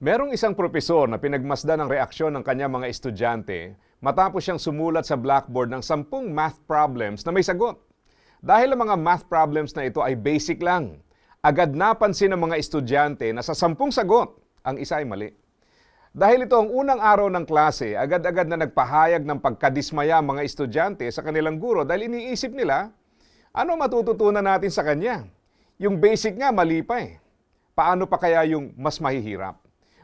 Merong isang propesor na pinagmasdan ang reaksyon ng kanyang mga estudyante matapos siyang sumulat sa blackboard ng sampung math problems na may sagot. Dahil ang mga math problems na ito ay basic lang, agad napansin ng mga estudyante na sa sampung sagot, ang isa ay mali. Dahil ito ang unang araw ng klase, agad-agad na nagpahayag ng pagkadismaya ang mga estudyante sa kanilang guro dahil iniisip nila, ano matututunan natin sa kanya? Yung basic nga, mali pa eh. Paano pa kaya yung mas mahihirap?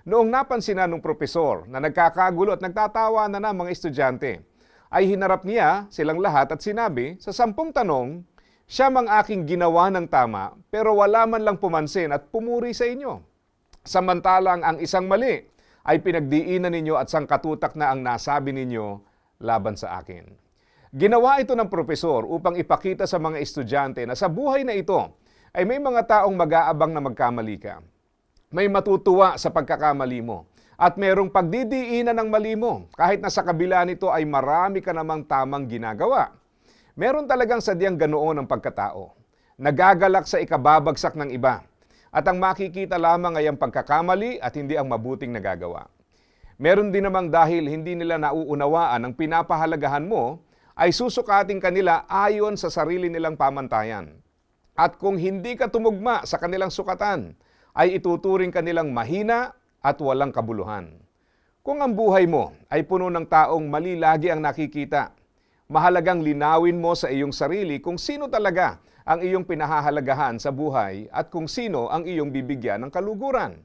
Noong napansin na ng propesor na nagkakagulo at nagtatawa na na mga estudyante, ay hinarap niya silang lahat at sinabi, sa sampung tanong, siya mang aking ginawa ng tama, pero wala man lang pumansin at pumuri sa inyo. Samantalang ang isang mali ay pinagdiinan ninyo at sangkatutak na ang nasabi ninyo laban sa akin. Ginawa ito ng propesor upang ipakita sa mga estudyante na sa buhay na ito ay may mga taong mag-aabang na magkamali ka. May matutuwa sa pagkakamali mo. At merong pagdidiinan ng mali mo kahit na sa kabila nito ay marami ka namang tamang ginagawa. Meron talagang sadyang ganoon ang pagkatao. Nagagalak sa ikababagsak ng iba. At ang makikita lamang ay ang pagkakamali at hindi ang mabuting nagagawa. Meron din namang dahil hindi nila nauunawaan ang pinapahalagahan mo, ay susukating kanila ayon sa sarili nilang pamantayan. At kung hindi ka tumugma sa kanilang sukatan, ay ituturing kanilang mahina at walang kabuluhan. Kung ang buhay mo ay puno ng taong mali lagi ang nakikita, mahalagang linawin mo sa iyong sarili kung sino talaga ang iyong pinahahalagahan sa buhay at kung sino ang iyong bibigyan ng kaluguran.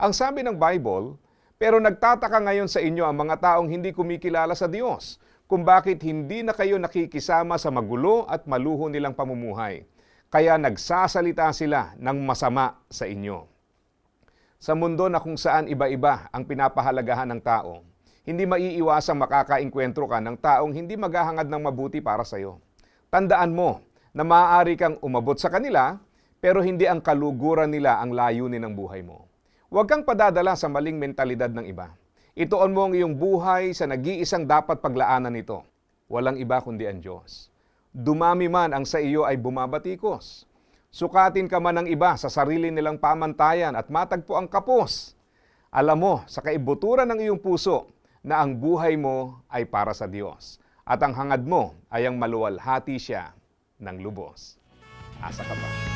Ang sabi ng Bible, pero nagtataka ngayon sa inyo ang mga taong hindi kumikilala sa Diyos kung bakit hindi na kayo nakikisama sa magulo at maluho nilang pamumuhay. Kaya nagsasalita sila ng masama sa inyo. Sa mundo na kung saan iba-iba ang pinapahalagahan ng tao, hindi maiiwasang makakainkwentro ka ng taong hindi maghahangad ng mabuti para sa iyo. Tandaan mo na maaari kang umabot sa kanila, pero hindi ang kaluguran nila ang layunin ng buhay mo. Huwag kang padadala sa maling mentalidad ng iba. Ituon mo ang iyong buhay sa nag-iisang dapat paglaanan nito. Walang iba kundi ang Diyos. Dumami man ang sa iyo ay bumabatikos. Sukatin ka man ng iba sa sarili nilang pamantayan at matagpo ang kapos. Alam mo sa kaibuturan ng iyong puso na ang buhay mo ay para sa Diyos at ang hangad mo ay ang maluwalhati siya ng lubos. Asa ka ba?